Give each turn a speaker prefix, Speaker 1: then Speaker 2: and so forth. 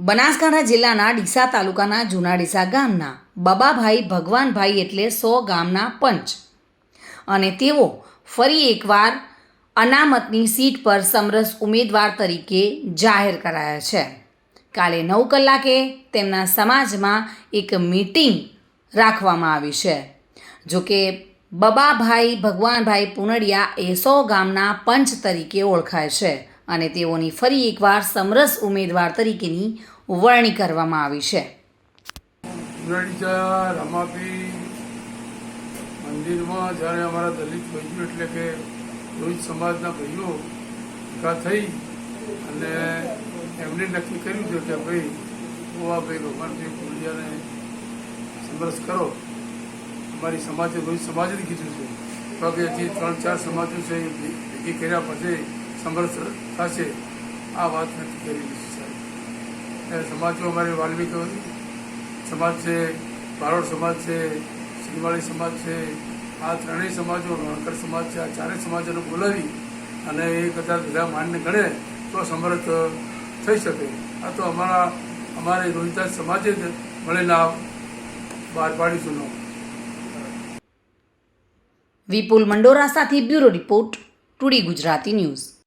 Speaker 1: બનાસકાંઠા જિલ્લાના ડીસા તાલુકાના જૂના ડીસા ગામના બબાભાઈ ભગવાનભાઈ એટલે સો ગામના પંચ. અને તેઓ ફરી એકવાર અનામતની સીટ પર સમરસ ઉમેદવાર તરીકે જાહેર કરાયા છે. કાલે નવ કલાકે તેમના સમાજમાં એક મીટિંગ રાખવામાં આવી છે. જોકે બબાભાઈ ભગવાનભાઈ પુનડિયા એ સો ગામના પંચ તરીકે ઓળખાય છે. અને તેઓની ફરી એકવાર સમરસ ઉમેદવાર તરીકેની વરણી કરવામાં આવી છે.
Speaker 2: રમાપી મંદિરમાં જ્યારે અમારા દલિત ભાઈઓ એટલે કે રોહિત સમાજના ભાઈઓ ભેગા થઈ અને એમને નક્કી કર્યું છે કે ભાઈ ગોવાભાઈ ભગવાનભાઈ પુલિયાને સમરસ કરો. અમારી સમાજે રોહિત સમાજે કીધું છે. તો કે હજી ત્રણ ચાર સમાજો છે એ કર્યા પછી સમરસ થશે, આ વાત નથી કરી સાહેબ. સમાજમાં અમારે વાલ્મીકી સમાજ છે, બારોડ સમાજ છે, સિંગવાળી સમાજ છે, આ ત્રણેય સમાજો, રણકર સમાજ છે, આ ચારેય સમાજોને બોલાવી અને એ કદાચ બધા માનને ગણે તો સમર્થ થઈ શકે. આ તો અમારા, અમારે રોહિતા સમાજે જ મળેલા બહાર પાડીશું
Speaker 1: વિપુલ મંડોરા સાથે bureau report two D Gujarati news.